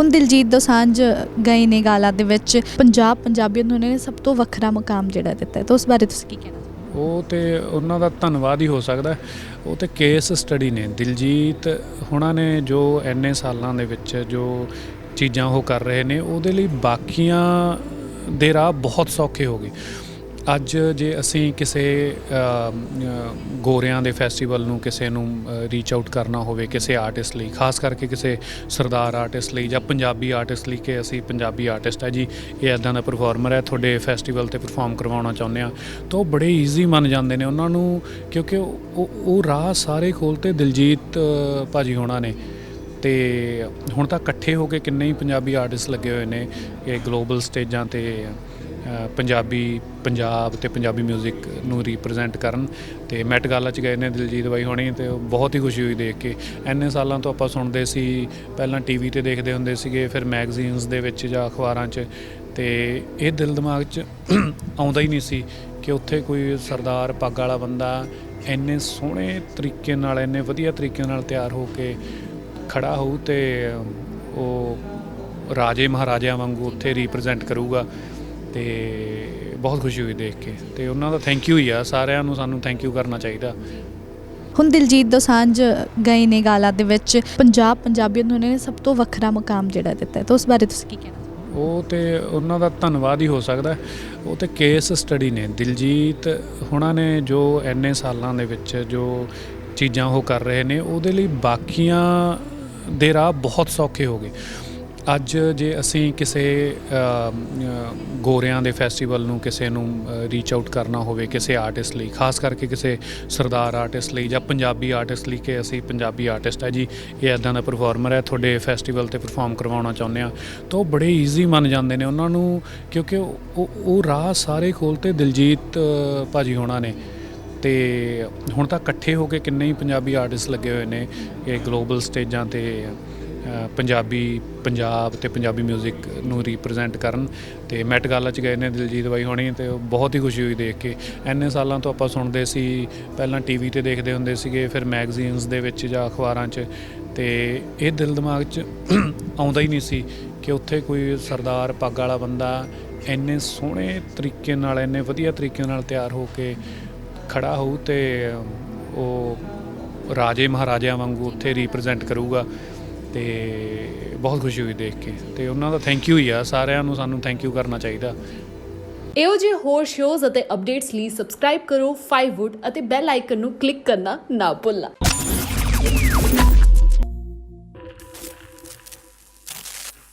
ਹੁਣ ਦਿਲਜੀਤ ਦੋਸਾਂਝ ਗਏ ਨੇ ਗਾਲਾ ਦੇ ਵਿੱਚ। ਪੰਜਾਬ ਪੰਜਾਬੀਅਤ ਨੂੰ ਉਹਨਾਂ ਨੇ ਸਭ ਤੋਂ ਵੱਖਰਾ ਮੁਕਾਮ ਜਿਹੜਾ ਦਿੱਤਾ ਹੈ, ਤਾਂ ਉਸ ਬਾਰੇ ਤੁਸੀਂ ਕੀ ਕਹਿਣਾ ਉਹ ਤੇ ਉਹਨਾਂ ਦਾ ਧੰਨਵਾਦ ਹੀ ਹੋ ਸਕਦਾ ਉਹ ਤੇ ਕੇਸ ਸਟੱਡੀ ਨੇ। ਦਿਲਜੀਤ ਹੁਣਾਂ ਨੇ ਜੋ ਐਨੇ ਸਾਲਾਂ ਦੇ ਵਿੱਚ ਜੋ ਚੀਜ਼ਾਂ ਉਹ ਕਰ ਰਹੇ ਨੇ, ਉਹਦੇ ਲਈ ਬਾਕੀਆਂ ਦੇ ਰਾਹ ਬਹੁਤ ਸੌਖੇ ਹੋ ਗਏ। ਅੱਜ ਜੇ ਅਸੀਂ ਕਿਸੇ ਗੋਰਿਆਂ ਦੇ ਫੈਸਟੀਵਲ ਨੂੰ ਕਿਸੇ ਨੂੰ ਰੀਚ ਆਊਟ ਕਰਨਾ ਹੋਵੇ ਕਿਸੇ ਆਰਟਿਸਟ ਲਈ ਖਾਸ ਕਰਕੇ ਕਿਸੇ ਸਰਦਾਰ ਆਰਟਿਸਟ ਲਈ ਜਾਂ ਪੰਜਾਬੀ ਆਰਟਿਸਟ ਲਈ ਕਿ ਅਸੀਂ ਪੰਜਾਬੀ ਆਰਟਿਸਟ ਹੈ ਜੀ ਇਹ ਐਦਾਂ ਦਾ ਪਰਫਾਰਮਰ ਹੈ ਤੁਹਾਡੇ ਫੈਸਟੀਵਲ ਤੇ ਪਰਫਾਰਮ ਕਰਵਾਉਣਾ ਚਾਹੁੰਦੇ ਆ ਤਾਂ ਉਹ ਬੜੇ ਈਜ਼ੀ ਮੰਨ ਜਾਂਦੇ ਨੇ ਉਹਨਾਂ ਨੂੰ ਕਿਉਂਕਿ ਉਹ ਉਹ- ਰਾਹ ਸਾਰੇ ਖੋਲਤੇ ਦਿਲਜੀਤ ਅ, ਭਾਜੀ ਹੋਣਾ ਨੇ ਤੇ ਹੁਣ ਤਾਂ ਇਕੱਠੇ ਹੋ ਕੇ ਕਿੰਨੇ ਹੀ ਪੰਜਾਬੀ ਆਰਟਿਸਟ ਲੱਗੇ ਹੋਏ ਨੇ ਇਹ ਗਲੋਬਲ ਸਟੇਜਾਂ ਤੇ ਪੰਜਾਬੀ, ਪੰਜਾਬ ਤੇ ਪੰਜਾਬੀ 뮤직 ਨੂੰ ਰਿਪਰੈਜ਼ੈਂਟ ਕਰਨ ਤੇ ਮੈਟ ਗਾਲਾ ਚ ਗਏ ਨੇ ਦਿਲਜੀਤ ਬਾਈ ਹੋਣੀ ਤੇ ਬਹੁਤ ਹੀ ਖੁਸ਼ੀ ਹੋਈ ਦੇਖ ਕੇ। ਐਨੇ ਸਾਲਾਂ ਤੋਂ ਆਪਾਂ ਸੁਣਦੇ ਸੀ, ਪਹਿਲਾਂ ਟੀਵੀ ਤੇ ਦੇਖਦੇ ਹੁੰਦੇ ਸੀਗੇ, ਫਿਰ ਮੈਗਜ਼ੀਨਸ ਦੇ ਵਿੱਚ ਜਾਂ ਅਖਬਾਰਾਂ 'ਚ ਤੇ ਇਹ ਦਿਲ ਦਿਮਾਗ 'ਚ ਆਉਂਦਾ ਹੀ ਨਹੀਂ ਸੀ ਕਿ ਉੱਥੇ ਕੋਈ ਸਰਦਾਰ ਪੱਗ ਵਾਲਾ ਬੰਦਾ ਇੰਨੇ ਸੋਹਣੇ ਤਰੀਕੇ ਨਾਲ ਇੰਨੇ ਵਧੀਆ ਤਰੀਕੇ ਨਾਲ ਤਿਆਰ ਹੋ ਕੇ ਖੜਾ ਹੋਊ ਤੇ ਉਹ ਰਾਜੇ ਮਹਾਰਾਜਿਆਂ ਵਾਂਗੂ ਉੱਥੇ ਰਿਪਰੈਜ਼ੈਂਟ ਕਰੂਗਾ। ਤੇ ਬਹੁਤ ਖੁਸ਼ੀ ਹੋਈ ਦੇਖ ਕੇ। ਤੇ ਉਹਨਾਂ ਦਾ ਥੈਂਕ ਯੂ ਹੀ ਆ। ਸਾਰਿਆਂ ਨੂੰ ਸਾਨੂੰ ਥੈਂਕ ਯੂ ਕਰਨਾ ਚਾਹੀਦਾ। ਹੁਣ ਦਿਲਜੀਤ ਦੋਸਾਂਝ ਗਏ ਨੇ ਗਾਲਾ ਦੇ ਵਿੱਚ। ਪੰਜਾਬ ਪੰਜਾਬੀਆਂ ਨੂੰ ਉਹਨਾਂ ਨੇ ਸਭ ਤੋਂ ਵੱਖਰਾ ਮਕਾਮ ਜਿਹੜਾ ਦਿੱਤਾ ਹੈ। ਤਾਂ ਉਸ ਬਾਰੇ ਤੁਸੀਂ ਕੀ ਕਹਿਣਾ ਉਹ ਤੇ ਉਹਨਾਂ ਦਾ ਧੰਨਵਾਦ ਹੀ ਹੋ ਸਕਦਾ। ਉਹ ਤੇ ਕੇਸ ਸਟੱਡੀ ਨੇ। ਦਿਲਜੀਤ ਹੁਣਾਂ ਨੇ ਜੋ ਐਨੇ ਸਾਲਾਂ ਦੇ ਵਿੱਚ ਜੋ ਚੀਜ਼ਾਂ ਉਹ ਕਰ ਰਹੇ ਨੇ ਉਹਦੇ ਲਈ ਬਾਕੀਆਂ ਦੇ ਰਾਹ ਬਹੁਤ ਸੌਖੇ ਹੋ ਗਏ। ਅੱਜ ਜੇ ਅਸੀਂ ਕਿਸੇ ਗੋਰਿਆਂ ਦੇ ਫੈਸਟੀਵਲ ਨੂੰ ਕਿਸੇ ਨੂੰ ਰੀਚ ਆਊਟ ਕਰਨਾ ਹੋਵੇ ਕਿਸੇ ਆਰਟਿਸਟ ਲਈ ਖਾਸ ਕਰਕੇ ਕਿਸੇ ਸਰਦਾਰ ਆਰਟਿਸਟ ਲਈ ਜਾਂ ਪੰਜਾਬੀ ਆਰਟਿਸਟ ਲਈ ਕਿ ਅਸੀਂ ਪੰਜਾਬੀ ਆਰਟਿਸਟ ਹੈ ਜੀ ਇਹ ਐਦਾਂ ਦਾ ਪਰਫਾਰਮਰ ਹੈ ਤੁਹਾਡੇ ਫੈਸਟੀਵਲ ਤੇ ਪਰਫਾਰਮ ਕਰਵਾਉਣਾ ਚਾਹੁੰਦੇ ਆ ਤਾਂ ਉਹ ਬੜੇ ਈਜ਼ੀ ਮੰਨ ਜਾਂਦੇ ਨੇ ਉਹਨਾਂ ਨੂੰ ਕਿਉਂਕਿ ਉਹ ਉਹ- ਰਾਹ ਸਾਰੇ ਖੋਲਤੇ ਦਿਲਜੀਤ ਅ, ਭਾਜੀ ਹੋਣਾ ਨੇ ਤੇ ਹੁਣ ਤਾਂ ਇਕੱਠੇ ਹੋ ਕੇ ਕਿੰਨੇ ਹੀ ਪੰਜਾਬੀ ਆਰਟਿਸਟ ਲੱਗੇ ਹੋਏ ਨੇ ਇਹ ਗਲੋਬਲ ਸਟੇਜਾਂ ਤੇ ਪੰਜਾਬੀ, ਪੰਜਾਬ ਤੇ ਪੰਜਾਬੀ 뮤직 ਨੂੰ ਰਿਪਰੈਜ਼ੈਂਟ ਕਰਨ ਤੇ ਮੈਟ ਗਾਲਾ ਚ ਗਏ ਨੇ ਦਿਲਜੀਤ ਬਾਈ ਹੋਣੀ ਤੇ ਬਹੁਤ ਹੀ ਖੁਸ਼ੀ ਹੋਈ ਦੇਖ ਕੇ। ਐਨੇ ਸਾਲਾਂ ਤੋਂ ਆਪਾਂ ਸੁਣਦੇ ਸੀ, ਪਹਿਲਾਂ ਟੀਵੀ ਤੇ ਦੇਖਦੇ ਹੁੰਦੇ ਸੀਗੇ, ਫਿਰ ਮੈਗਜ਼ੀਨਸ ਦੇ ਵਿੱਚ ਜਾਂ ਅਖਬਾਰਾਂ 'ਚ ਤੇ ਇਹ ਦਿਲ ਦਿਮਾਗ 'ਚ ਆਉਂਦਾ ਹੀ ਨਹੀਂ ਸੀ ਕਿ ਉੱਥੇ ਕੋਈ ਸਰਦਾਰ ਪੱਗ ਵਾਲਾ ਬੰਦਾ ਇੰਨੇ ਸੋਹਣੇ ਤਰੀਕੇ ਨਾਲ ਇੰਨੇ ਵਧੀਆ ਤਰੀਕੇ ਨਾਲ ਤਿਆਰ ਹੋ ਕੇ ਖੜਾ ਹੋਊ ਤੇ ਉਹ ਰਾਜੇ ਮਹਾਰਾਜਿਆਂ ਵਾਂਗੂ ਉੱਥੇ ਰਿਪਰੈਜ਼ੈਂਟ ਕਰੂਗਾ। ਤੇ ਬਹੁਤ ਖੁਸ਼ੀ ਹੋਈ ਦੇਖ ਕੇ। ਤੇ ਉਹਨਾਂ ਦਾ ਥੈਂਕ ਯੂ ਹੀ ਆ, ਸਾਰਿਆਂ ਨੂੰ ਸਾਨੂੰ ਥੈਂਕ ਯੂ ਕਰਨਾ ਚਾਹੀਦਾ। ਇਹੋ ਜਿਹੇ ਹੋਰ ਸ਼ੋਜ਼ ਅਤੇ ਅਪਡੇਟਸ ਲਈ ਸਬਸਕ੍ਰਾਈਬ ਕਰੋ 5wood ਅਤੇ ਬੈਲ ਆਈਕਨ ਨੂੰ ਕਲਿੱਕ ਕਰਨਾ ਨਾ ਭੁੱਲਣਾ।